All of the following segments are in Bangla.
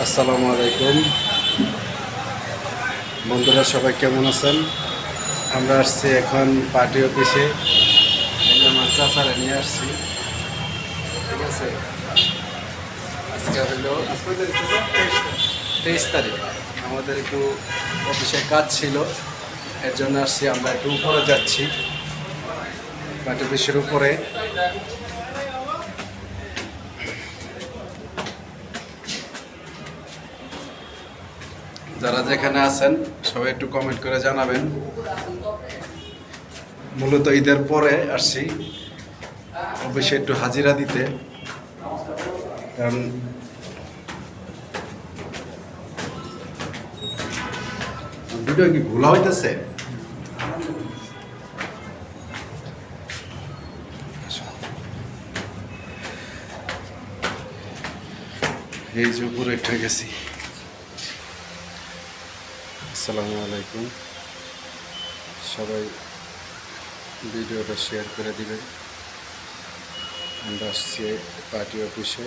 আসসালামু আলাইকুম। বন্ধুরা, সবাই কেমন আছেন? আমরা আসছি এখন পার্টি অফিসে। আমার চাচারা নিয়ে আসছি। ঠিক আছে? আজকে হলো তেইশ তারিখ। আমাদের একটু অফিসে কাজ ছিল। এর জন্য আসছি, আমরা একটু উপরে যাচ্ছি। পার্টি অফিসের উপরে। যারা যেখানে আছেন, সবাই একটু কমেন্ট করে জানাবেন। মূলত ঈদের পরে আসছি। অবশ্যই একটু হাজিরা দিতে। কারণ ভিডিও কি ভুলা হইতেছে? এই যে উপরে গেছি। আসসালামু আলাইকুম। সবাই ভিডিওটা শেয়ার করে দিবেন। আমরা আসছি পার্টি অফিসে।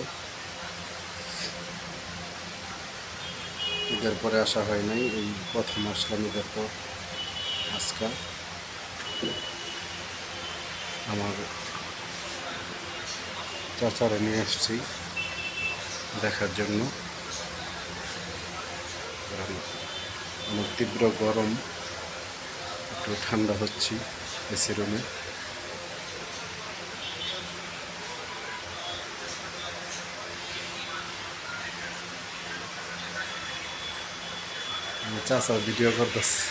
ঈদের পরে আসা হয় নাই, এই প্রথম আসলাম ঈদের পর, আজকাল। আমার চাচারা নিয়ে আসছি দেখার জন্য। অনেক তীব্র গরম একটু ঠান্ডা হচ্ছি এসি রুমে চাচা ভিডিও করতেছে।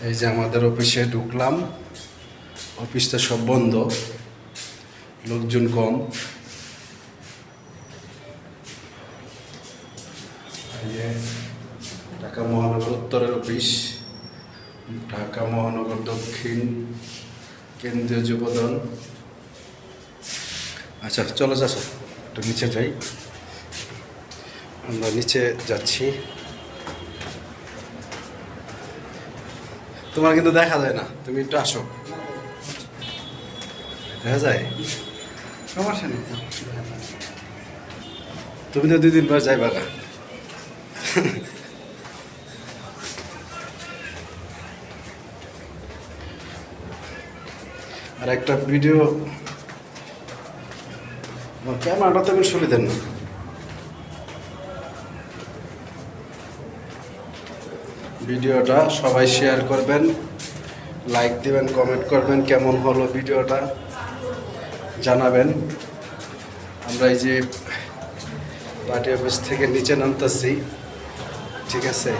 এই যে আমাদের অফিসে ঢুকলাম, অফিসটা সব বন্ধ, লোকজন কম। ঢাকা মহানগর উত্তরের অফিস, ঢাকা মহানগর দক্ষিণ, কেন্দ্রীয় যুবদল। আচ্ছা চলো যাচ্ছ একটু নিচে যাই। আমরা নিচে যাচ্ছি। তোমার কিন্তু দেখা যায় না। তুমি একটু আসো। দেখা যায়? সমস্যা নেই। তুমি তো দুই দিন পর যাইবা না। আর একটা ভিডিও ক্যামেরাটা তেমন সুবিধের না। ভিডিওটা সবাই শেয়ার করবেন লাইক দিবেন কমেন্ট করবেন কেমন হলো ভিডিওটা জানাবেন। আমরা এই যে পার্টি অফিস থেকে নিচে নামতেছি, ঠিক আছে?